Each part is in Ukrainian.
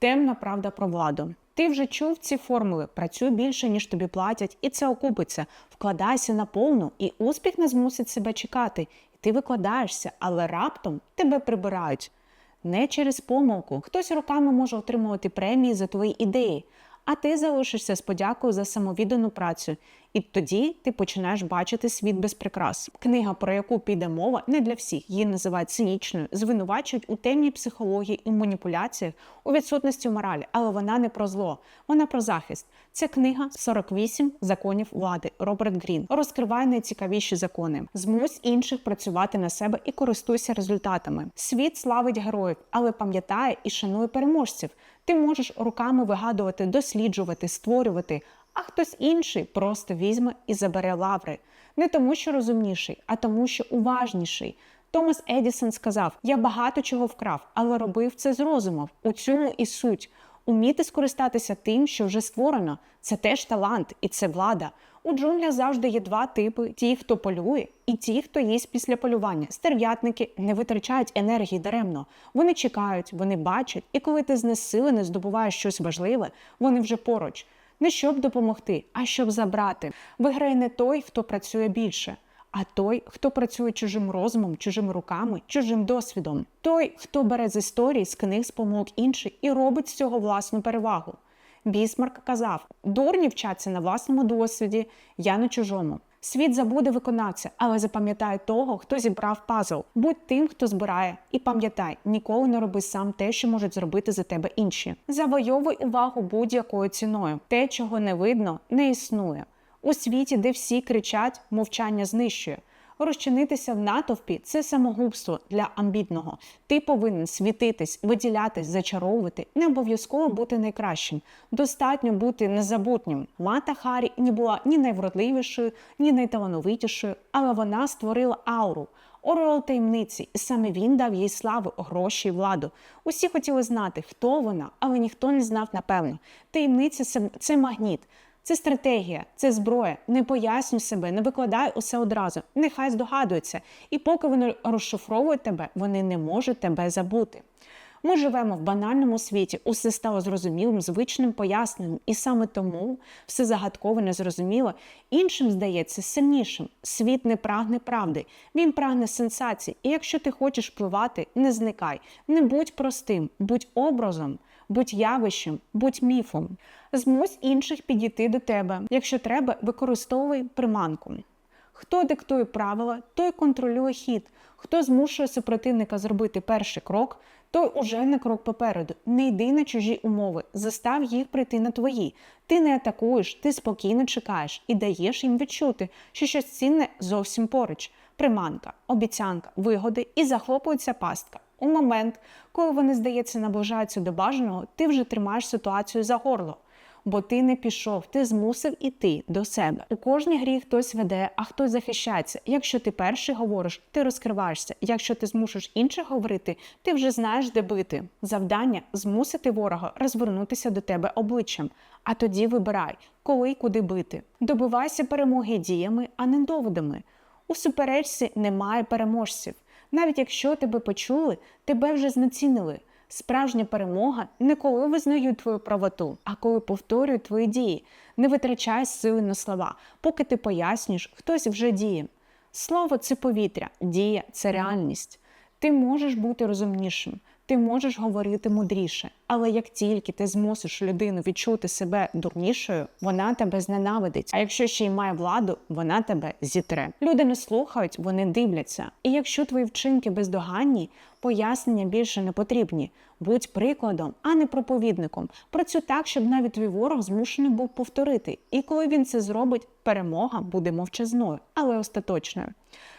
Темна правда про владу. Ти вже чув ці формули, працюй більше, ніж тобі платять, і це окупиться. Вкладайся на повну, і успіх не змусить себе чекати. І ти викладаєшся, але раптом тебе прибирають. Не через помилку. Хтось роками може отримувати премії за твої ідеї, а ти залишишся з подякою за самовіддану працю. І тоді ти починаєш бачити світ без прикрас. Книга, про яку піде мова, не для всіх. Її називають цинічною, звинувачують у темній психології і маніпуляціях, у відсутності моралі, але вона не про зло, вона про захист. Це книга 48 законів влади. Роберт Грін розкриває найцікавіші закони. Змусь інших працювати на себе і користуйся результатами. Світ славить героїв, але пам'ятає і шанує переможців. Ти можеш руками вигадувати, досліджувати, створювати. А хтось інший просто візьме і забере лаври. Не тому, що розумніший, а тому, що уважніший. Томас Едісон сказав: Я багато чого вкрав, але робив це з розумом. У цьому і суть. Уміти скористатися тим, що вже створено, це теж талант і це влада. У джунглях завжди є два типи: ті, хто полює, і ті, хто їсть після полювання. Стерв'ятники не витрачають енергії даремно. Вони чекають, вони бачать, і коли ти знесилений здобуваєш щось важливе, вони вже поруч. Не щоб допомогти, а щоб забрати. Виграє не той, хто працює більше, а той, хто працює чужим розумом, чужими руками, чужим досвідом. Той, хто бере з історії, з книг, з помилок інших і робить з цього власну перевагу. Бісмарк казав: дурні вчаться на власному досвіді, я на чужому. Світ забуде виконавця, але запам'ятає того, хто зібрав пазл. Будь тим, хто збирає, і пам'ятай, ніколи не роби сам те, що можуть зробити за тебе інші. Завойовуй увагу будь-якою ціною. Те, чого не видно, не існує. У світі, де всі кричать, мовчання знищує. Розчинитися в натовпі це самогубство для амбітного. Ти повинен світитись, виділятись, зачаровувати, не обов'язково бути найкращим. Достатньо бути незабутнім. Мата Харі не була ні найвродливішою, ні найталановитішою, але вона створила ауру. Орел таємниці, і саме він дав їй славу, гроші і владу. Усі хотіли знати, хто вона, але ніхто не знав напевно. Таємниця це- магніт. Це стратегія, це зброя. Не пояснюй себе, не викладай усе одразу. Нехай здогадуються. І поки вони розшифровують тебе, вони не можуть тебе забути. Ми живемо в банальному світі, усе стало зрозумілим, звичним, поясненим, і саме тому все загадкове, незрозуміле іншим здається сильнішим. Світ не прагне правди, він прагне сенсацій. І якщо ти хочеш впливати, не зникай, не будь простим, будь образом. Будь явищем, будь міфом. Змусь інших підійти до тебе. Якщо треба, використовуй приманку. Хто диктує правила, той контролює хід. Хто змушує супротивника зробити перший крок, той уже на крок попереду. Не йди на чужі умови, застав їх прийти на твої. Ти не атакуєш, ти спокійно чекаєш і даєш їм відчути, що щось цінне зовсім поруч. Приманка, обіцянка, вигоди і захлопується пастка. У момент, коли вони, здається, наближаються до бажаного, ти вже тримаєш ситуацію за горло. Бо ти не пішов, ти змусив іти до себе. У кожній грі хтось веде, а хтось захищається. Якщо ти перший говориш, ти розкриваєшся. Якщо ти змушуєш інших говорити, ти вже знаєш, де бити. Завдання змусити ворога розвернутися до тебе обличчям. А тоді вибирай, коли й куди бити. Добивайся перемоги діями, а не доводами. У суперечці немає переможців. Навіть якщо тебе почули, тебе вже знецінили. Справжня перемога не коли визнають твою правоту, а коли повторюють твої дії. Не витрачай сили на слова. Поки ти пояснюєш, хтось вже діє. Слово це повітря, дія це реальність. Ти можеш бути розумнішим, ти можеш говорити мудріше, але як тільки ти змусиш людину відчути себе дурнішою, вона тебе зненавидить. А якщо ще й має владу, вона тебе зітре. Люди не слухають, вони дивляться. І якщо твої вчинки бездоганні, пояснення більше не потрібні. Будь прикладом, а не проповідником. Працюй так, щоб навіть твій ворог змушений був повторити. І коли він це зробить, перемога буде мовчазною, але остаточною.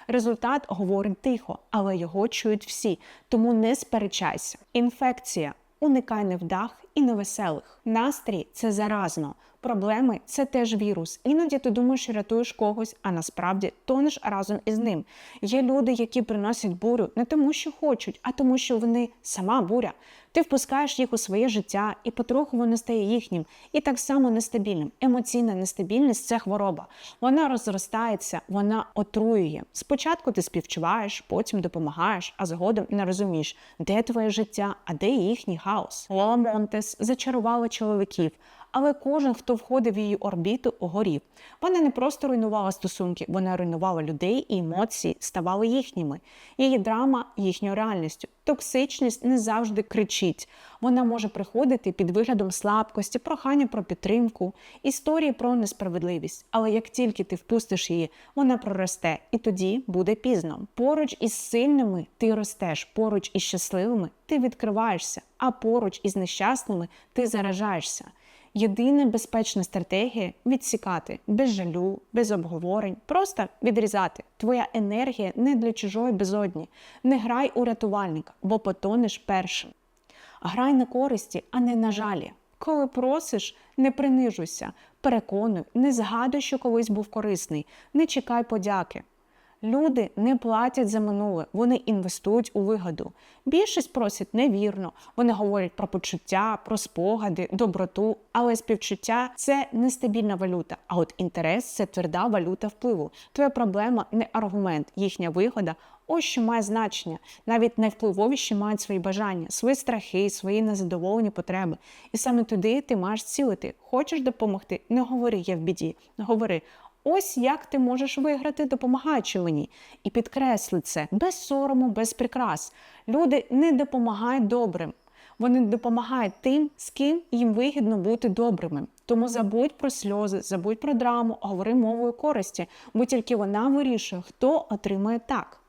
Результат говорить тихо, але його чують всі, тому не сперечайся. Інфекція. Уникай невдах і невеселих. Настрій це заразно. Проблеми це теж вірус. Іноді ти думаєш, що рятуєш когось, а насправді тонеш разом із ним. Є люди, які приносять бурю не тому, що хочуть, а тому, що вони сама буря. Ти впускаєш їх у своє життя, і потроху воно стає їхнім, і так само нестабільним. Емоційна нестабільність це хвороба. Вона розростається, вона отруює. Спочатку ти співчуваєш, потім допомагаєш, а згодом не розумієш, де твоє життя, а де їхній хаос. Лола Монтес зачарувала чоловіків. Але кожен, хто входив в її орбіту, горів. Вона не просто руйнувала стосунки, вона руйнувала людей і емоції ставали їхніми. Її драма їхньою реальністю. Токсичність не завжди кричить. Вона може приходити під виглядом слабкості, прохання про підтримку, історії про несправедливість. Але як тільки ти впустиш її, вона проросте, і тоді буде пізно. Поруч із сильними ти ростеш, поруч із щасливими ти відкриваєшся, а поруч із нещасними ти заражаєшся. Єдина безпечна стратегія відсікати без жалю, без обговорень, просто відрізати. Твоя енергія не для чужої безодні. Не грай у рятувальника, бо потонеш першим. Грай на користі, а не на жалі. Коли просиш, не принижуйся, переконуй, не згадуй, що колись був корисний, не чекай подяки. Люди не платять за минуле, вони інвестують у вигоду. Більшість просять невірно. Вони говорять про почуття, про спогади, доброту, але співчуття це нестабільна валюта. А от інтерес це тверда валюта впливу. Твоя проблема не аргумент, їхня вигода. Ось що має значення. Навіть найвпливовіші мають свої бажання, свої страхи, свої незадоволені потреби. І саме туди ти маєш цілити. Хочеш допомогти? Не говори я в біді. Говори. Ось як ти можеш виграти, допомагаючи мені. І підкресли це без сорому, без прикрас. Люди не допомагають добрим. Вони допомагають тим, з ким їм вигідно бути добрими. Тому забудь про сльози, забудь про драму, говори мовою користі, бо тільки вона вирішує, хто отримає так.